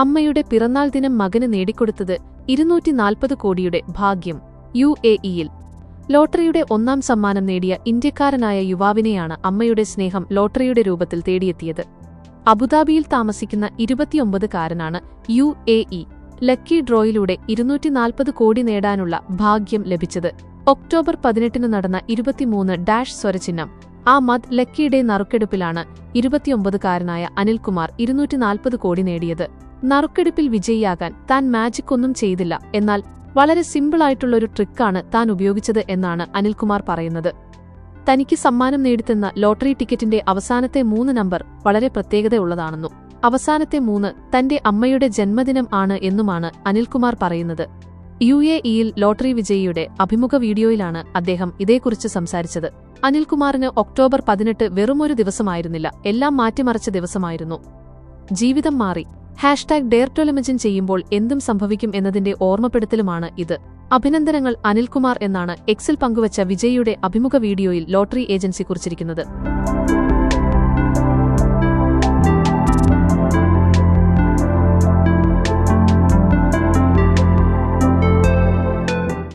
അമ്മയുടെ പിറന്നാൾ ദിനം മകന് നേടിക്കൊടുത്തത് ഇരുന്നൂറ്റി നാൽപ്പത് കോടിയുടെ ഭാഗ്യം. യു എ ഇയിൽ ലോട്ടറിയുടെ ഒന്നാം സമ്മാനം നേടിയ ഇന്ത്യക്കാരനായ യുവാവിനെയാണ് അമ്മയുടെ സ്നേഹം ലോട്ടറിയുടെ രൂപത്തിൽ തേടിയെത്തിയത്. അബുദാബിയിൽ താമസിക്കുന്ന ഇരുപത്തിയൊമ്പതുകാരനാണ് യു എ ഇ. ലക്കി ഡ്രോയിലൂടെ ഇരുന്നൂറ്റി നാൽപ്പത് കോടി നേടാനുള്ള ഭാഗ്യം ലഭിച്ചത്. ഒക്ടോബർ പതിനെട്ടിന് നടന്ന ഇരുപത്തിമൂന്ന് ഡാഷ് സ്വരചിഹ്നം ആ മദ് ലക്കിയുടെ നറുക്കെടുപ്പിലാണ് ഇരുപത്തിയൊമ്പതുകാരനായ അനിൽകുമാർ ഇരുന്നൂറ്റി നാൽപ്പത് കോടി നേടിയത്. നറുക്കെടുപ്പിൽ വിജയിയാകാൻ താൻ മാജിക് ഒന്നും ചെയ്തില്ല. എന്നാൽ വളരെ സിമ്പിളായിട്ടുള്ളൊരു ട്രിക്കാണ് താൻ ഉപയോഗിച്ചത് എന്നാണ് അനിൽകുമാർ പറയുന്നത്. തനിക്ക് സമ്മാനം നേടിത്തുന്ന ലോട്ടറി ടിക്കറ്റിന്റെ അവസാനത്തെ മൂന്ന് നമ്പർ വളരെ പ്രത്യേകതയുള്ളതാണെന്നും അവസാനത്തെ മൂന്ന് തന്റെ അമ്മയുടെ ജന്മദിനം ആണ് എന്നുമാണ് അനിൽകുമാർ പറയുന്നത്. യു എ ഇയിൽ ലോട്ടറി വിജയിയുടെ അഭിമുഖ വീഡിയോയിലാണ് അദ്ദേഹം ഇതേക്കുറിച്ച് സംസാരിച്ചത്. അനിൽകുമാറിന് ഒക്ടോബർ പതിനെട്ട് വെറുമൊരു ദിവസമായിരുന്നില്ല എല്ലാം മാറ്റിമറിച്ച ദിവസമായിരുന്നു. ജീവിതം മാറി. ഹാഷ്ടാഗ് ഡെയർ ടൊലിമജിൻ ചെയ്യുമ്പോൾ എന്തും സംഭവിക്കും എന്നതിന്റെ ഓർമ്മപ്പെടുത്തലുമാണ് ഇത്. അഭിനന്ദനങ്ങൾ അനിൽകുമാർ എന്നാണ് എക്സിൽ പങ്കുവച്ച വിജയിയുടെ അഭിമുഖ വീഡിയോയിൽ ലോട്ടറി ഏജൻസി കുറിച്ചിരിക്കുന്നത്.